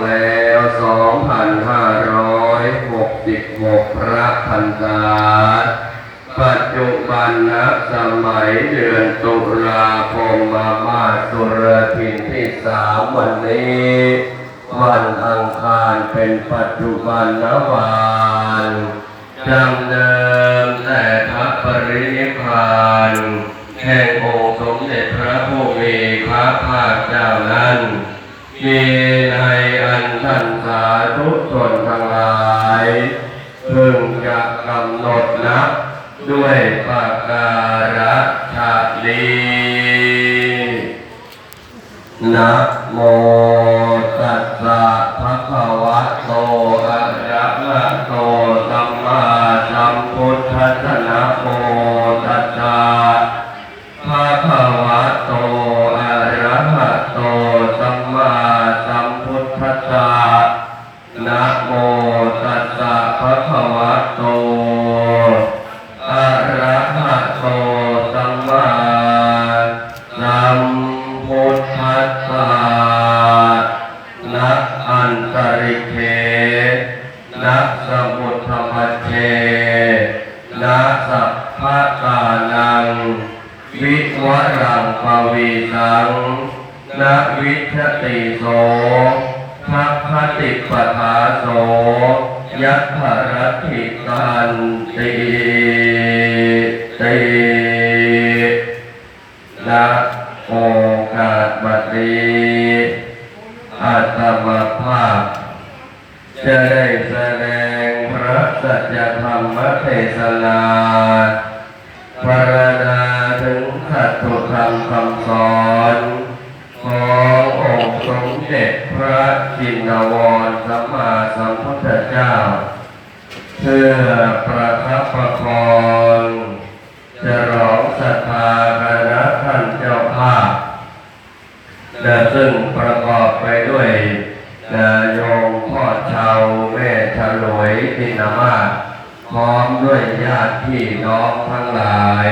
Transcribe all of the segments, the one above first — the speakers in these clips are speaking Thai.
แล้วสองพันห้าร้อยหกสิบหกพระพันษาปัจจุบันนะสมัยเดือนตุลาคมมามาสุรทินที่สามวันนี้ วันอังคารเป็นปัจจุบันนะวานจำเดิมแต่พระปรินิพพานแห่งองค์สมเด็จพระผู้มีพระภาคเจ้านั้น มีในอันท่านสาธุชนทั้งหลายพึงจะกำหนดนับด้วยปากการะชาลีนะโมตัสสะภะคะวะโตอะระหะโตสัมมาสัมพุทธัสสะนะโมตัสสะภะคะ สัจธรรมเทศนาพระนาถึงขัตถุธรรมคำสอนขององค์สมเด็จพระจินวรสัมมาสัมพุทธเจ้า เพื่อประคับประคองจะร้องศรัทธาคณะท่านเจ้าภาพและซึ่งประกอบไปด้วยนายโยมพ่อชาว แม่ฉลวยตินามาพร้อมด้วยญาติพี่น้องทั้งหลาย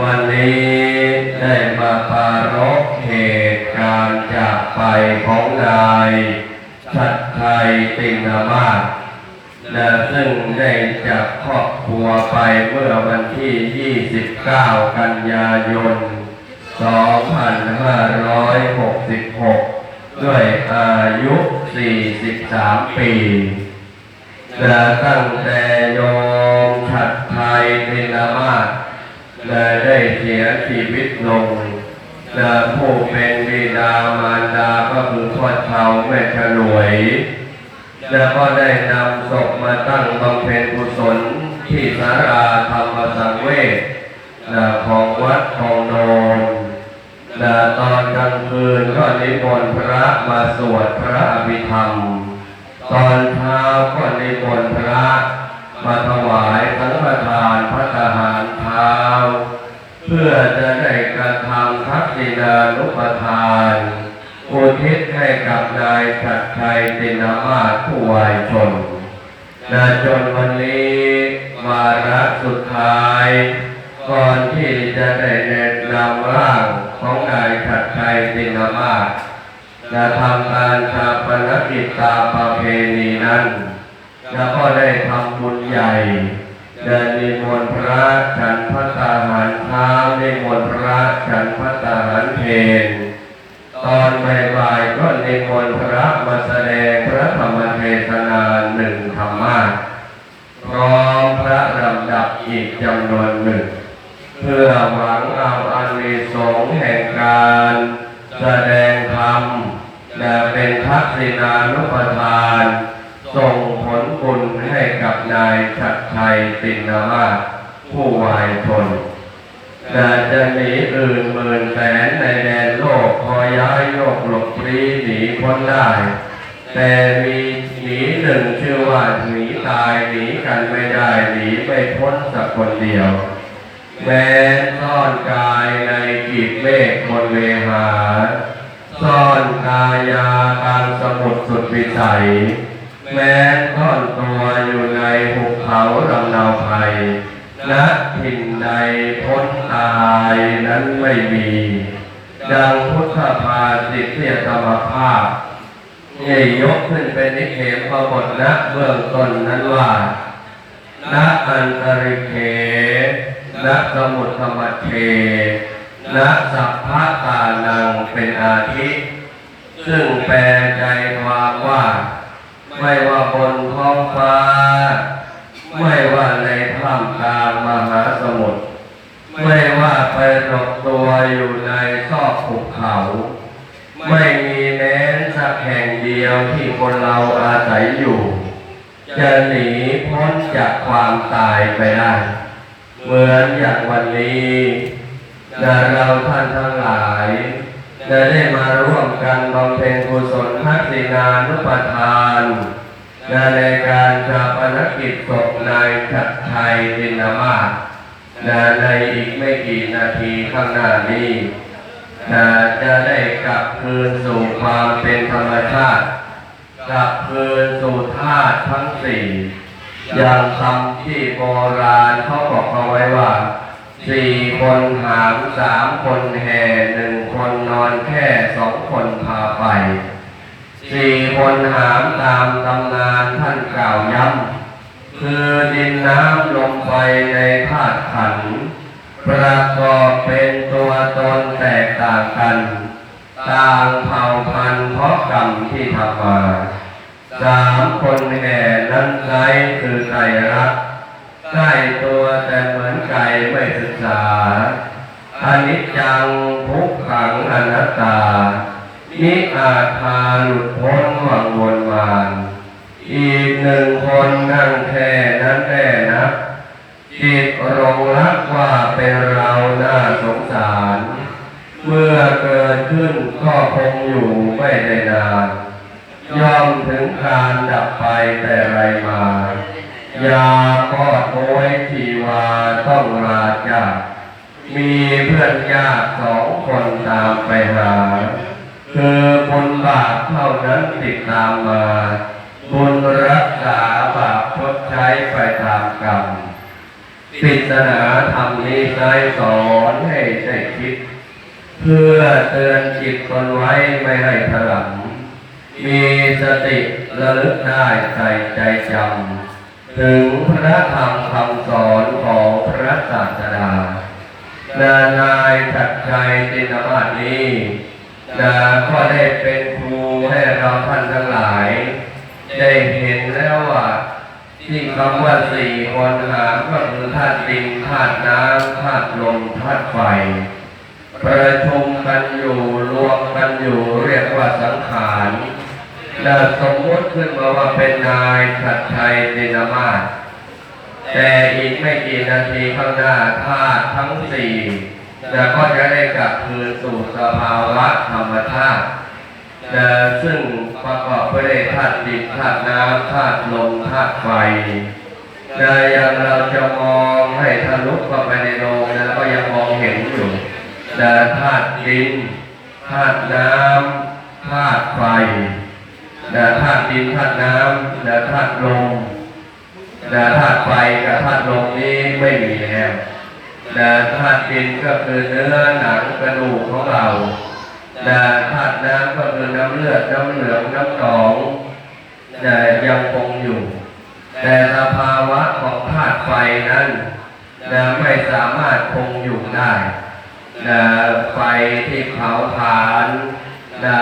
วันนี้ได้มาปารภเหตุการณ์จากไปของนายชัดชัยตินามาและซึ่งได้จากครอบครัวไปเมื่อวันที่ 29 กันยายน 2566 ด้วยอายุ 43 ปี และตั้งแต่โยมฉัดไทยนินามาและได้เสียชีวิตลงและผู้เป็นบิดามารดาก็คือพ่อเฒ่าแม่ฉลวยแล้วก็ได้นำศพมาตั้งบำเพ็ญกุศลที่สาราธรรมสังเวชนะของวัดทองโนนนะตอนกลางคืนก็นิมนต์พระมาสวดพระอภิธรรม ตอนเช้าก็นิมนต์พระมาถวายสังฆทานพระทหารเช้าเพื่อจะได้กระทำทักษิณานุปทานอุทิศให้กับนายชัดชัยตินามาศผู้วายชนนาจนวันนี้วาระสุดท้าย ก่อนที่จะได้แนะนำร่างของนายชัดชัยตินามาศ จะทำการชาปนกิจตามประเพณีนั้น แล้วก็ได้ทำบุญใหญ่เดินนิมนต์พระฉันพระตาหารเช้านิมนต์พระฉันพระตาหารเพลตอนบ่ายๆก็นิมนต์พระมาแสดงพระธรรมเทศนาหนึ่งธรรมาสพร้อมพระลำดับอีกจำนวนหนึ่ง เพื่อหวังเอาอานิสงส์แห่งการแสดงธรรม และเป็นทักษิณานุปทาน ส่งผลบุญให้กับนายชัดชัยตินนามาผู้วายชนแต่จะหนีอื่นหมื่นแสนในแดนโลกพอย้ายโยกหลบปรีหนีพ้นได้ แต่มีหนีหนึ่งชื่อว่าหนีตายหนีกันไม่ได้หนีไม่พ้นสักคนเดียว แม้ซ่อนกายในกีบเมฆบนเวหา ซ่อนกายาตามสมุทรสุดวิสัย แม้ซ่อนตัวอยู่ในหุบเขาลำนาวไพรณถิ่นใดพ้นตายนั้นไม่มี ดังพุทธภาษิตเทียธรรมภาพนี่ยกขึ้นเป็นนิเทศบทนะเบื้องต้นนั้นว่านะอันตริเคนะสมุทธมัทเท นะสัพพะตานังเป็นอาทิ ซึ่งแปลใจความว่า ไม่ว่าบนท้องฟ้า ไม่ว่าในถ้ำกลางมหาสมุทร ไม่ว่าไปหลบตัวอยู่ในซอกภูเขา ไม่มีแม้สักแห่งเดียวที่คนเราอาศัยอยู่ จะหนีพ้นจากความตายไปได้ เหมือนอย่างวันนี้ นะเราท่านทั้งหลาย จะได้มาร่วมกันบำเพ็ญกุศลทักษินานุปทานนะในการชาปนกิจศพนายชัดชัยดินามาศนะในอีกไม่กี่นาทีข้างหน้านี้นะจะได้กลับคืนสู่ความเป็นธรรมชาติ กลับคืนสู่ธาตุทั้งสี่อย่างคำที่โบราณเขาบอกเอาไว้ว่า สี่คนหามสามคนแห่หนึ่งคนนอนแค่สองคนพาไปสี่คนหามตามตำนานท่านกล่าวย้ำคือดินน้ำลมไฟในธาตุขัน ประกอบเป็นตัวตนแตกต่างกัน ต่างเผ่าพันธุ์เพราะกรรมที่ทำมาสามคนแห่นั้นไซคือไก่รัก ใกล้ตัวแต่เหมือนไก่ไม่ศึกษาอนิจจังทุกขังอนัตตา นิอาจพาหลุดพ้นวังวนวาน อีกหนึ่งคนนั่งแค่นั้นแน่นะจิตรงรักว่าเป็นเราน่าสงสาร เมื่อเกิดขึ้นก็คงอยู่ไม่ได้นานย่อมถึงการดับไปแต่ไรมา ยาปอโอยทีวาต้องลาจามีเพื่อนยากสองคนตามไปหา คือบุญบาปเท่านั้นติดตามมา บุญรักษาบาปชดใช้ไปตามกรรมปริศนาธรรมนี้ใช้สอนให้ได้คิด เพื่อเตือนจิตตนไว้ไม่ให้ถลำมีสติระลึกได้ใส่ใจจำ ถึงพระธรรมคำสอนของพระศาสดานานายชัดชัยจินมาศนี้นาก็ได้เป็นครูให้เราท่านทั้งหลาย ได้เห็นแล้วว่าที่คำว่าสี่คนหาก็คือธาตุดินธาตุน้ำธาตุลมธาตุไฟ ประชุมกันอยู่รวมกันอยู่เรียกว่าสังขาร และสมมติขึ้นมาว่าเป็นนายชัดชัยดินามาศแต่อีกไม่กี่นาทีข้างหน้าธาตุทั้งสี่จะก็จะได้กลับคืนสู่สภาวะธรรมชาติและซึ่งประกอบไปด้วยธาตุดินธาตุน้ำธาตุลมธาตุไฟนะอย่างเราจะมองให้ทะลุเข้าไปในโลงนะก็ยังมองเห็นอยู่นะธาตุดินธาตุน้ำธาตุไฟ นะธาตุดินธาตุน้ำนะธาตุลมนะธาตุไฟกับธาตุลมนี้ไม่มีแล้วนะธาตุดินก็คือเนื้อหนังกระดูกของเรานะธาตุน้ำก็คือน้ำเลือดน้ำเหลืองน้ำหนองนะยังคงอยู่ แต่สภาวะของธาตุไฟนั้นนะไม่สามารถคงอยู่ได้นะไฟที่เผาผลาญ นะ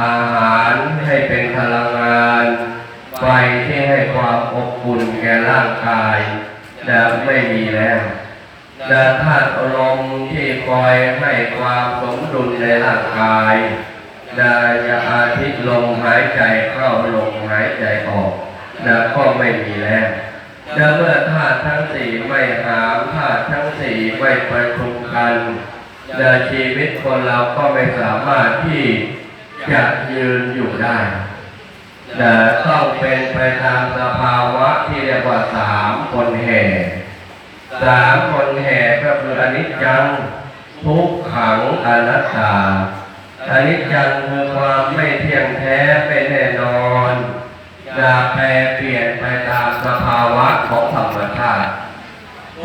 อาหารให้เป็นพลังงาน ไฟที่ให้ความอบอุ่นแก่ร่างกายนะไม่มีแล้วนะธาตุลมที่คอยให้ความสมดุลในร่างกายนะยาอาทิตย์ลมหายใจเข้าลมหายใจออกนะก็ไม่มีแล้วและเมื่อธาตุทั้งสี่ไม่หามธาตุทั้งสี่ไม่ประชุมกัน นะชีวิตคนเราก็ไม่สามารถที่จะยืนอยู่ได้นะต้องเป็นไปตามสภาวะที่เรียกว่าสามคนแห่สามคนแห่ก็คืออนิจจังทุกขังอนัตตาอนิจจังคือความไม่เที่ยงแท้เป็นแน่นอนจะแปรเปลี่ยนไปตามสภาวะของธรรมชาติ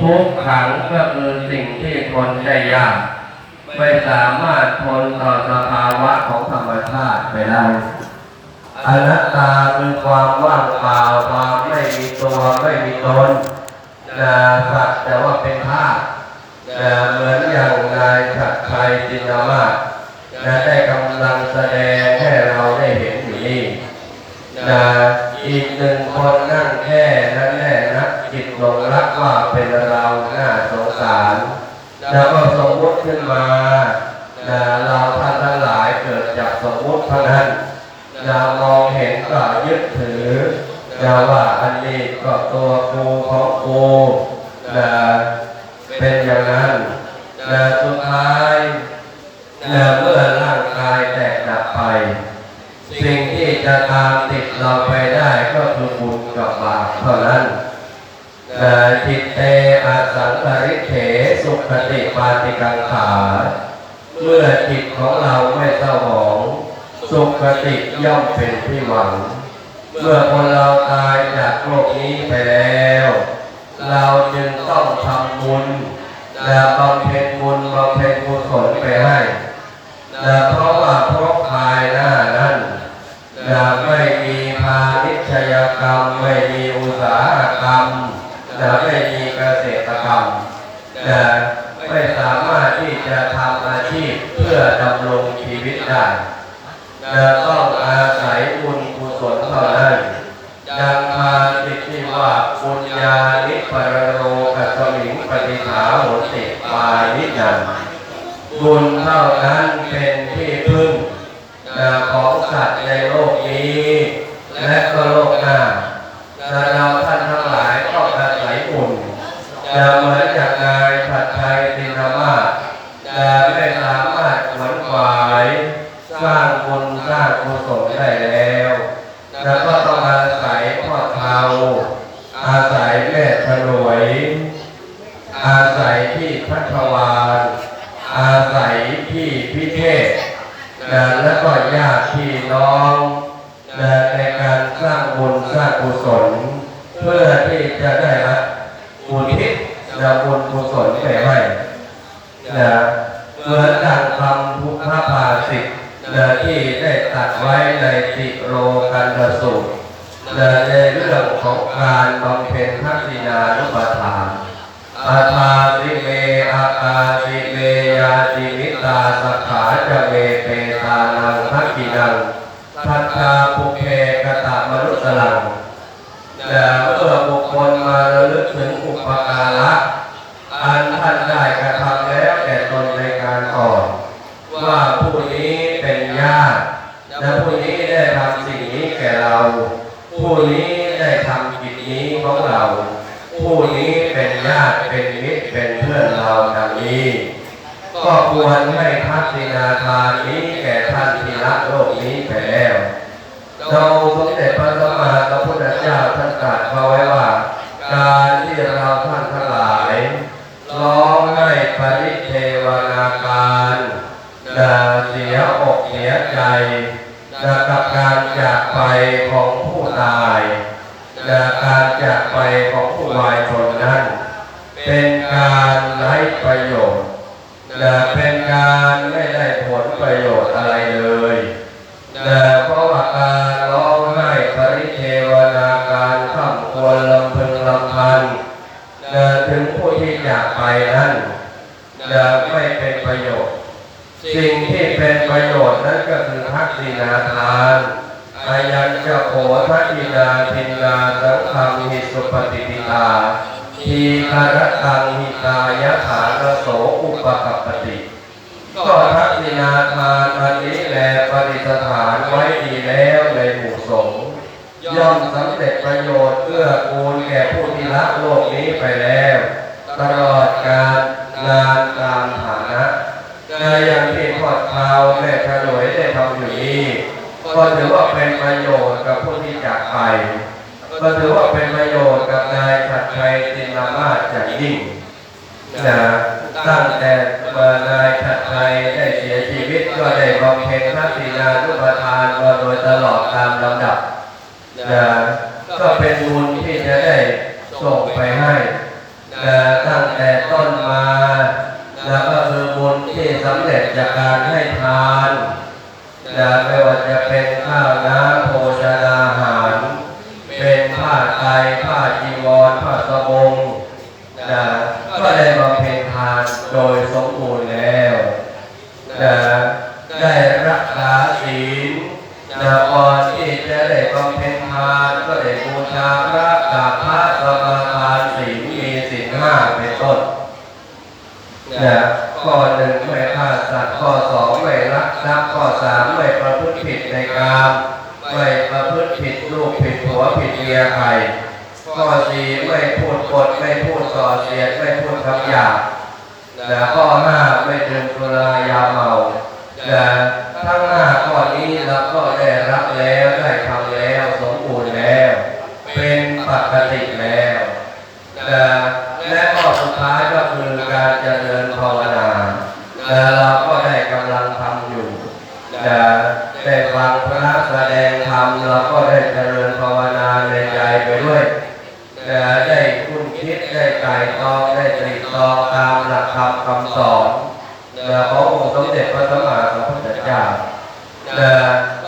ทุกขังก็คือสิ่งที่ทนได้ยาก ไม่สามารถทนต่อสภาวะของธรรมชาติไปได้อนัตตาคือความว่างเปล่าความไม่มีตัวไม่มีตนนะสักแต่ว่าเป็นธาตุนะเหมือนอย่างนายชัดชัยจินามาศนะได้กำลังแสดงให้เราได้เห็นอยู่นี่นะอีกหนึ่งคนนั่งแค่นั้นแหละนะจิตหลงรักว่าเป็นเราหน้าสงสาร แล้วก็สมมติขึ้นมาเราท่านทั้งหลายเกิดจากสมมติเท่านั้นนะมองเห็นก็ยึดถือนะว่าอันนี้ก็ตัวกูของกูนะเป็นอย่างนั้นนะสุดท้ายนะเมื่อร่างกายแตกดับไป สิ่งที่จะตามติดเราไปได้ก็คือบุญกับบาปเท่านั้น นาจิตเตอาสังกริเถสุขติปาติกังขา เมื่อจิตของเราไม่เศร้าหมอง สุขติย่อมเป็นที่หวัง เมื่อคนเราตายจากโลกนี้ไปแล้ว เราจึงต้องทำบุญและบำเพ็ญบุญบำเพ็ญกุศลไปให้และเพราะว่าพบภายหน้านั้นนะไม่มีพาณิชยกรรม ไม่มีอุตสาหกรรม นะไม่มีเกษตรกรรมนะไม่สามารถที่จะทำอาชีพเพื่อดำรงชีวิตได้นะต้องอาศัยบุญกุศลเท่านั้นดังพาจิตที่ว่าปุญญานิปรโรกัสมิงปฏิภาโหติปานิจันบุญเท่านั้นเป็นที่พึ่งนะของสัตว์ ติมิตาส นี้ไปแล้ว เราสมเด็จพระสัมมาสัมพุทธเจ้าท่านตรัสเอาไว้ว่า การที่เราท่านทั้งหลายร้องให้ปริเทวนาการด่าเสียอกเสียใจนะกับการจากไปของผู้ตายนะการจากไปของผู้วายชนนั้น เป็นการไร้ประโยชน์นะเป็นการไม่ได้ผลประโยชน์อะไร สิ่งที่เป็นประโยชน์นั้นก็คือทักษิณาทานอายัญจะโขทักษินาทินนาสังฆังหิสุปฏิปิตาทีคารตังหิตายะฐานโสอุปกัปติ ก็ทักษิณาทานอันนี้แลปฏิสถานไว้ดีแล้วในหมู่สงฆ์ย่อมสำเร็จประโยชน์เพื่อกูลแก่ผู้ที่ละโลกนี้ไปแล้ว ตลอดการงานตามฐานะ ในอย่างที่ทอดเท้าแม่ขนวยได้ทำอยู่นี้ก็ถือว่าเป็นประโยชน์กับผู้ที่จากไปก็ถือว่าเป็นประโยชน์กับนายชัดชัยตินามาศอย่างยิ่งนะตั้งแต่เมื่อนายชัดชัยได้เสียชีวิตก็ได้บำเพ็ญพระศีนานุปทานมาโดยตลอดตามลำดับนะก็เป็นบุญที่จะได้ส่งไปให้นะตั้งแต่ต้นมา แล้วก็คือบุญที่สำเร็จจากการให้ทานนะไม่ว่าจะเป็นข้าวน้ำโภชนาหาร เป็นผ้าไตรผ้าจีวรผ้าสบงนะก็ได้บำเพ็ญทานโดยสมบูรณ์แล้วนะได้รักษาศีลนะก่อนที่จะได้บำเพ็ญทานก็ได้บูชาพระกราบพระสมาทานศีลมีศีลห้าเป็นต้น นะข้อหนึ่งไม่ฆ่าสัตว์ข้อสองไม่ลักทรัพย์ข้อสามไม่ประพฤติผิดในกามไม่ประพฤติผิดลูกผิดผัวผิดเมียใครข้อสี่ไม่พูดปดไม่พูดส่อเสียดไม่พูดคำหยาบนะข้อห้าไม่ดื่มสุรายาเมานะทั้งห้าข้อนี้เราก็ได้รับแล้วได้ ได้ไตร่ตรองได้ตรีตองตามหลักธรรมคำสอนนะขององค์สมเด็จพระสัมมาสัมพุทธเจ้านะ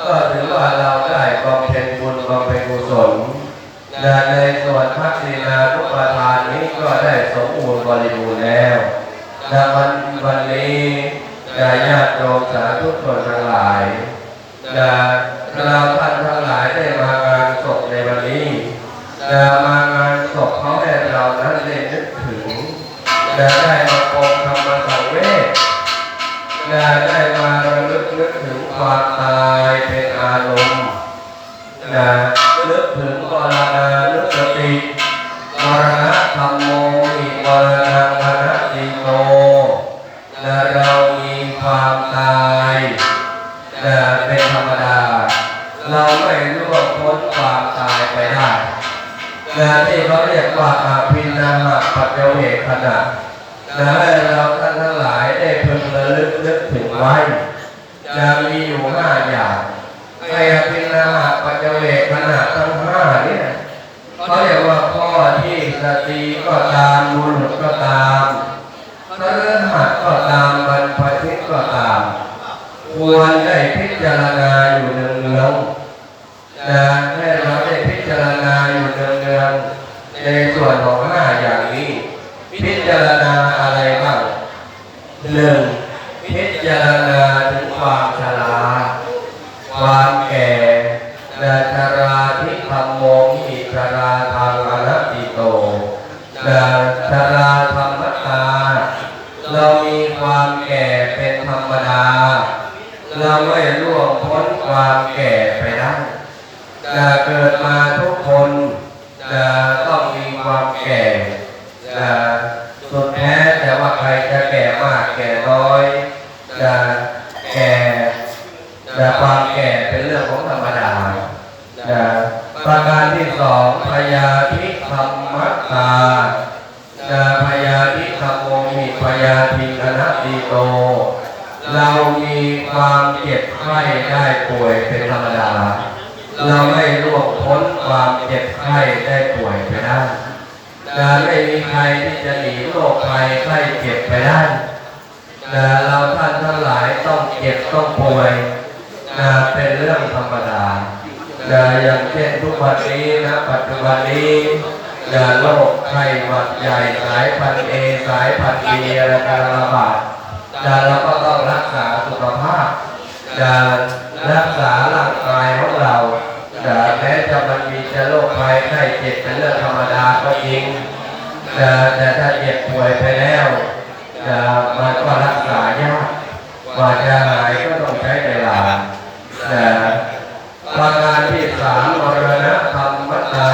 ก็ถือว่าเราได้บำเพ็ญบุญบำเพ็ญกุศลและในส่วนพักศีนาทุกประทานนี้ก็ได้สมบูรณ์บริบูรณ์แล้วและวันวันนี้ได้ญาติโยมสาธุชนทั้งหลายและเราท่านทั้งหลายได้มางานศพในวันนี้และมา เรานั้นได้นึกถึงและได้มาปองธรรมสังเวชและได้มาระลึกนึกถึงความตายเป็นอารมณ์นะนึกถึงกรณ ปัจเจเวขณะนะให้เราท่านทั้งหลายได้พึงระลึกนึกถึงไว้นะมีอยู่ห้าอย่างไอ้อภินาหะปัจเจเวกขณะทั้งห้าเนี่ยเขาเรียกว่าข้อที่สตรีก็ตามบุรุษก็ตามพระฤหัสก็ตามบรรพชิตก็ตาม ควรได้พิจารณาอยู่เนืองๆนะให้เราได้พิจารณาอยู่เนืองๆในส่วนของห้าอย่าง จารณาอะไรบ้างหนึ่งพิจารณาถึงความชราความแก่นาชราทิธรรมโมหิชราทางอนัตติโตนาชราธรรมตา เรามีความแก่เป็นธรรมดา เราไม่ล่วงพ้นความแก่ไปได้จะเกิดมาทุกคนจะต้องมีความแก่จะสุดแท้แต่ว่าใครจะแก่มากแก่น้อยจะแก่ แต่ความแก่เป็นเรื่องของธรรมดานะประการที่ส องพยาธิธรรมตานะพยาธิธรรมโมหิพยาธิคณะตีโต เรามีความเจ็บไข้ได้ป่วยเป็นธรรมดา เราไม่ร่วงพ้นความเจ็บไข้ได้ป่วยไปได้นะไม่มีใครที่จะหนีโรคภัยไข้เจ็บไปได้นะเราท่านทั้งหลายต้องเจ็บต้องป่วยนะเป็นเรื่องธรรมดา นะอย่างเช่นทุกวันนี้นะปัจจุบันนี้นะโรคไข้หวัดใหญ่สายพันเอสายพันธุ์บีอะไรกำลังระบาดนะเราก็ต้องรักษาสุขภาพนะรักษาร่างกายของเรานะแม้จะมันมีจะโรคภัยไข้เจ็บเป็นเรื่องธรรมดาก็จริงนะแต่ถ้าเจ็บป่วยไปแล้วนะมันก็รักษายากกว่าจะหายก็ต้องใช้เวลาแต่ ประการที่สามมรณะธรรมตา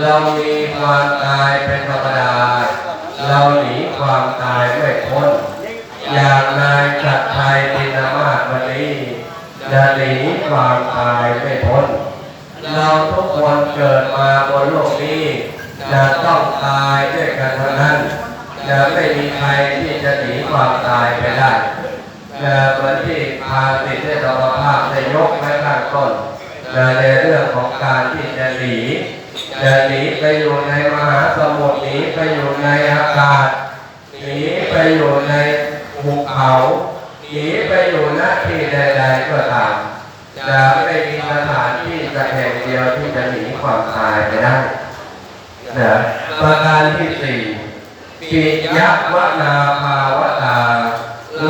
เรามีความตายเป็นธรรมดา เราหนีความตายไม่พ้น อย่างนายจัดไทยตินามาศวันนี้จะหนีความตายไม่พ้น เราทุกคนเกิดมาบนโลกนี้จะต้องตายด้วยกันเทั้งนั้นจะไม่มีใครที่จะหนีความตายไปได้ เอ่อเหมือนที่พาสิทธิธรรมภาพได้ยกไว้ข้างต้นเอ่อในเรื่องของการที่จะหนีจะหนีไปอยู่ในมหาสมุทรหนีไปอยู่ในอากาศหนีไปอยู่ในภูเขาหนีไปอยู่หน้าที่ใดๆก็ตามจะไม่มีสถานที่จะแห่งเดียวที่จะหนีความตายไปได้นะประการที่สี่ปิยวนาภาวตา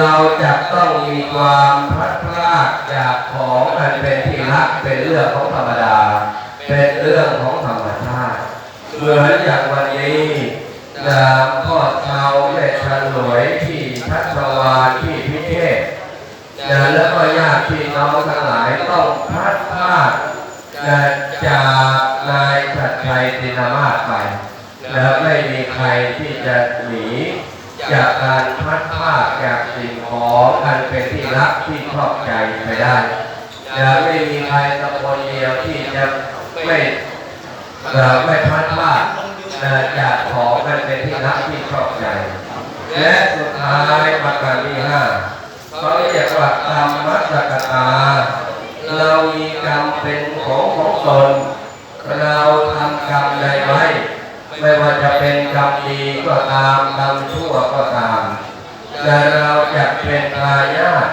เราจะต้องมีความพลัดพรากจากของอันเป็นที่รักเป็นเรื่องของธรรมดา เป็นเรื่องของธรรมชาติเหมือนอย่างวันนี้นะพ่อเชาวแม่ชันหลวยที่ทัศวาที่พิเทศนะแล้วก็ญาติพี่น้องทั้งหลายต้องพลัดพรากนะจากนายชัดชัยตินามาศไปนะไม่มีใครที่จะหนี จากการพัดพรากจากสิ่งของอันเป็นที่รักที่ชอบใจไปได้นะไม่มีใครสักคนเดียวที่จะไม่ไม่พลาดพลาดเอ่อจากของมันเป็นที่รักที่ชอบใจ และสุดท้ายประการที่ห้าเขาเรียกว่ากรรมมัสกตาเรามีกรรมเป็นของของตน เราทำกรรมใดไว้ ไม่ว่าจะเป็นกรรมดีก็ตามกรรมชั่วก็ตามแต่เราจะเป็นทายาท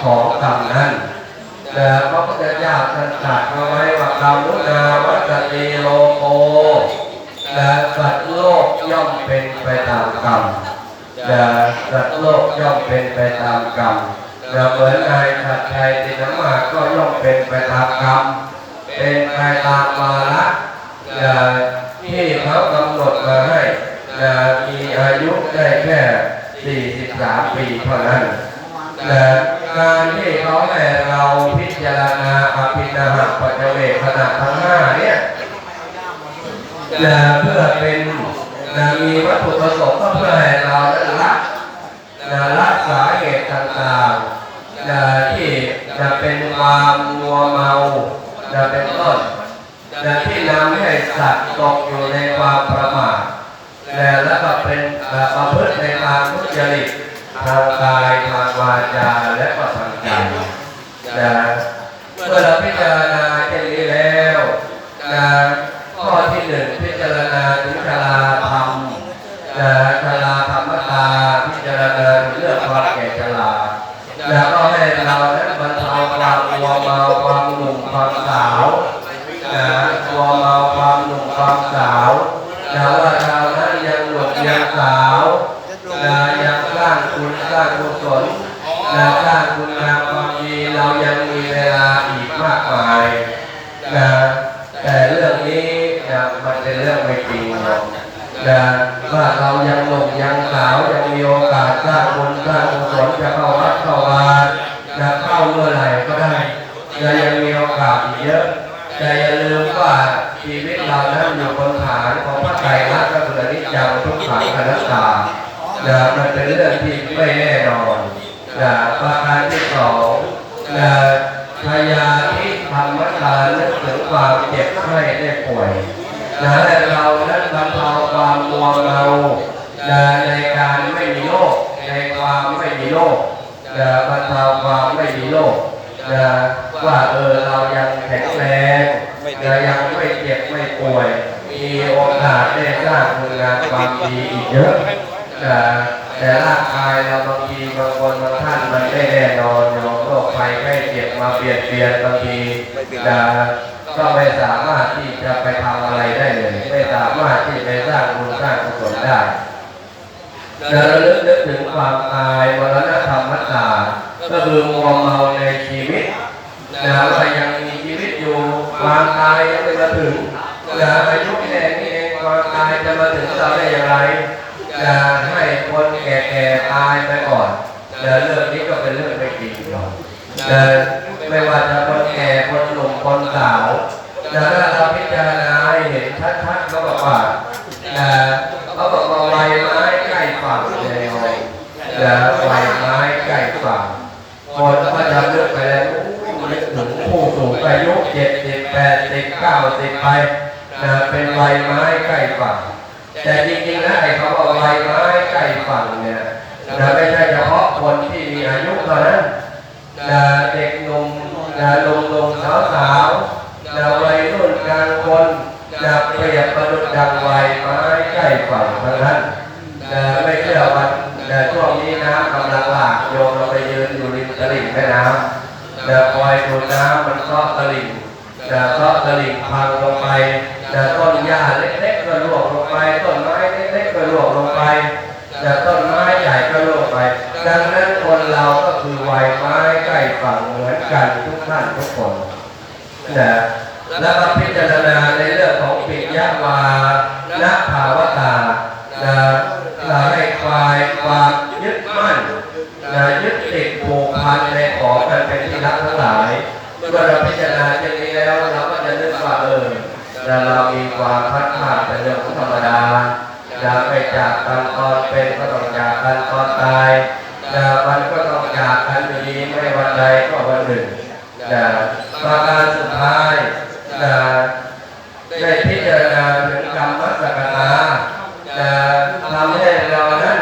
ของกรรมนั้นแต่พระพุทธเจ้าตรัสตรัสเอาไว้ว่ากรรมุนาวัตติโลโกและสัตว์โลกย่อมเป็นไปตามกรรมแต่สัตว์โลกย่อมเป็นไปตามกรรมและเหมือนนายชัดชัยตินมาก็ย่อมเป็นไปตามกรรมเป็นไปตามวาระแต่ ที่เขากำหนดมาให้แต่มีอายุได้แค่ 43 ปีเท่านั้นแต่การที่เขาให้เราพิจารณาอภินาหปัจเจเวคขณะทั้งห้าเนี่ยนะเพื่อเป็นนะมีวัตถุประสงค์ก็เพื่อให้เราได้ละนะรักษาเหตุต่างๆนะที่จะเป็นความมัวเมานะเป็นต้น นะที่นำให้สัตว์ตกอยู่ในความประมาทนะแล้วก็เป็นประพฤติในทางทุจริตทางกายทางวาจาและก็ทางใจนะเมื่อเราพิจารณาเช่นนี้แล้วนะข้อที่หนึ่งพิจารณาถึงชราธรรมนะชราธรรมตาพิจารณาเรื่องความแก่ชราแล้วก็ให้เรา สร้างกุศลจะเข้าวัดเข้าวานะเข้าเมื่อไหร่ก็ได้นะยังมีโอกาสอีกเยอะแต่อย่าลืมว่าชีวิตเรานั้นอยู่บนฐานของพระไตรลักษณ์ก็คืออนิจจังทุกขังอนัตตานะมันเป็นเรื่องที่ไม่แน่นอนนะประการที่สองนะพยาธิธรรมทานนึกถึงความเจ็บไข้ได้ป่วยนะและเรานั้นบรรเทาความมัวเมานะในกา โรคนะบรรเทาความไม่มีโรคนะว่าเออเรายังแข็งแรงนะยังไม่เจ็บไม่ป่วย มีโอกาสได้สร้างคุณงามความดีอีกเยอะแต่แต่ร่างกายเราบางทีบางคนบางท่านมันไม่แน่นอนโยมโรคภัยไข้เจ็บมาเบียดเบียนบางทีจะก็ไม่สามารถที่จะไปทำอะไรได้เลย ไม่สามารถที่ไปสร้างบุญสร้างกุศลได้ ระลึกนึกถึงความตายวรณธรรมตาก็คือมัวเมาในชีวิตนะว่ายังมีชีวิตอยู่ความตายยังไม่มาถึงนะอายุแค่นี้เองความตายจะมาถึงเราได้อย่างไรจะให้คนแก่ๆตายไปก่อนแต่เรื่องนี้ก็เป็นเรื่องไม่จริงหรอกแต่ไม่ว่าจะคนแก่คนหนุ่มคนสาวแต่ถ้าเราพิจารณาให้เห็นชัดๆก็บอกว่าแต่เขาบอกว่าวัยไม้ใกล้ ฝั่งเลยแต่วัยไม้ใกล้ฝั่งคนก็จะเลือกไปแล้วนึกถึงผู้สูงอายุเจ็ดสิบแปดสิบเก้าสิบไปนะเป็นวัยไม้ใกล้ฝั่งแต่จริงๆนะไอ้คำว่าใบไม้ใกล้ฝั่งเนี่ยนะไม่ใช่เฉพาะคนที่มีอายุเท่านั้นนะเด็กหนุ่มนะหนุ่มหนุ่มสาวสาวๆนะวัยรุ่นกลางคนนะเปรียบประดุจดังใบไม้ใกล้ฝั่งทั้งนั้น นะไม่เชื่อวันนะช่วงนี้น้ำกำลังหลากโยมเราไปยืนอยู่ริมตลิ่งแม่น้ำนะคอยดูน้ำมันก็ตลิ่งนะเพราะตลิ่งพังลงไปนะต้นหญ้าเล็กๆก็ร่วงลงไป ต้นไม้เล็กๆก็ร่วงลงไปนะต้นไม้ใหญ่ก็ร่วงไป ดังนั้นคนเราก็คือวัยไม้ใกล้ฝั่งเหมือนกันทุกท่านทุกคนนะแล้วก็พิจารณาในเรื่องของปิยวานะภาว จากกันตอนเป็นก็ต้องจากกันตอนตายจากวันก็ต้องจากกันอยู่ดีไม่วันใดก็วันหนึ่งจะประการสุดท้ายจะได้พิจารณาถึงกรรมสกตาจะทำให้เรานั้น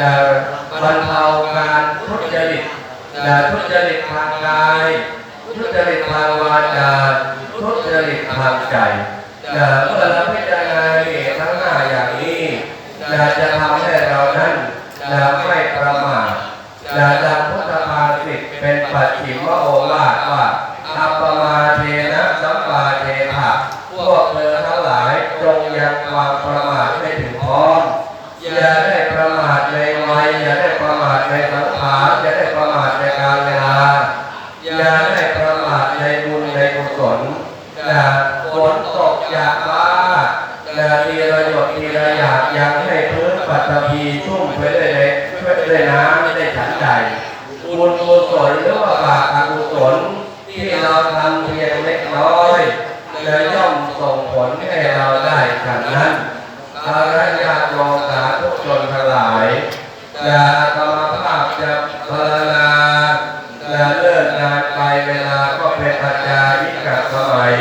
จะบรรเทาการทุจริตจะทุจริตทางกาย ทุจริตทางวาจา ทุจริตทางใจนะเมื่อเราพิจารณาเหตุทั้งห้าอย่างนี้นะจะทำให้เรานั้นนะไม่ประมาทนะดังพุทธภาษิต เป็นปัจฉิมโอวาทว่าอัปมาเทนะสัมปาเทภะพวกเธอทั้งหลายจงยังความประมาทให้ถึงพร้อมอย่าได้ประมาทในวัยอย่าได้ประมาทในสังขารอย่าได้ประมาทในการเวลาอย่าได้ประมาทในบุญในกุศลนะฝนตกจากฟ้านะทีละหยดทีละหยาดยังให้พื้นปัตตภีชุ่มไปด้วยในด้วยน้ำได้ฉันใจ ศลหรือว่าบาปอกุศลที่เราทำเพียงเล็กน้อยจะย่อมส่งผลให้เราได้ฉันนั้นอาระยาโลสาทุกชนทั้งหลายอย่ากรรมภาพจะพรรณนาอย่าเลิกงานไปเวลาก็เป็นอาจารย์วิกสมัย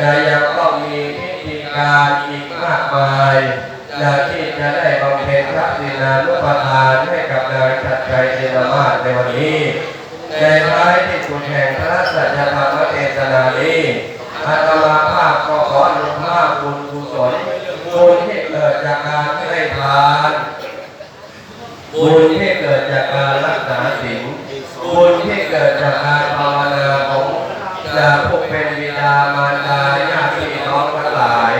จะยังต้องมีพิธีการอีกมากมาย อย่าที่จะได้บำเพ็ญพระศินานุปทานให้กับนายชัดชัยเจนมาศในวันนี้ ในท้ายที่สุดแห่งพระสัจธรรมเทศนานี้อาตมาภาพก็ขออนุภาพบุญกุศลบุญที่เกิดจากการให้ทานบุญที่เกิดจากการรักษาศีลบุญที่เกิดจากการภาวนาของจากผู้เป็นบิดามารดาญาติพี่น้องทั้งหลาย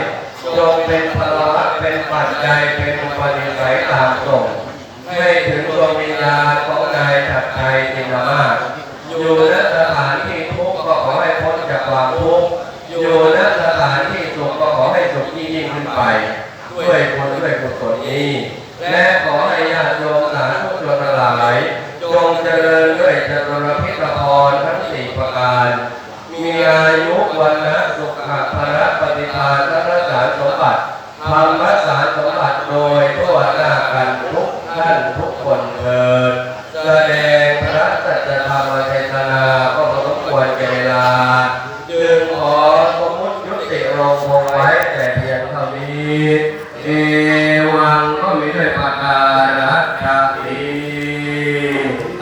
จงเป็นพลวัตเปัจจัยเป็นอุปนิสัยตามส่งให้ถึงดวงวิญญาณของนายชัดชัยจินดามาศอยู่ณสถานที่ทุกข์ก็ขอให้พ้นจากความทุกข์อยู่ณสถานที่สุขก็ขอให้สุขยิ่งยิ่งขึ้นไป ด้วยบุญด้วยกุศลนี้และขอให้ญาติโยมสาธุชนหลายจงเจริญด้วยจตุรพิธพรทั้งสี่ประการ มีอายุวันนะสุขะพระปฏิภาณและรักษาสมบัติ ทำรักษาสมบัติโดยทั่วหน้ากันทุกท่านทุกคนเถิดแสดงพระสัจธรรมเทศนาก็พอสมควรแก่เวลา จึงขอสมมุติยุติลงคงไว้แต่เพียงเท่านี้เอวังก็มีด้วยประการชาติ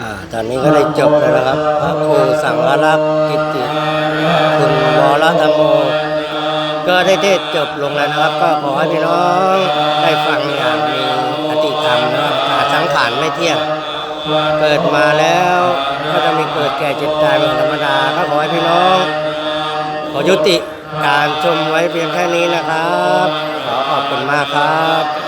อ่าตอนนี้ก็ได้จบแล้วนะครับพระครูสังฆรักษ์กิติคุณวรธรรมโม ได้เทศจบลงแล้วนะครับ ก็ขอให้พี่น้องได้ฟังอย่างมีอติธรรมนะครับอ่าสังขารไม่เที่ยง เกิดมาแล้วก็จะมีเกิดแก่เจ็บตายเป็นธรรมดาก็ขอให้พี่น้องขอยุติการชมไว้เพียงแค่นี้นะครับ ขอขอบคุณมากครับ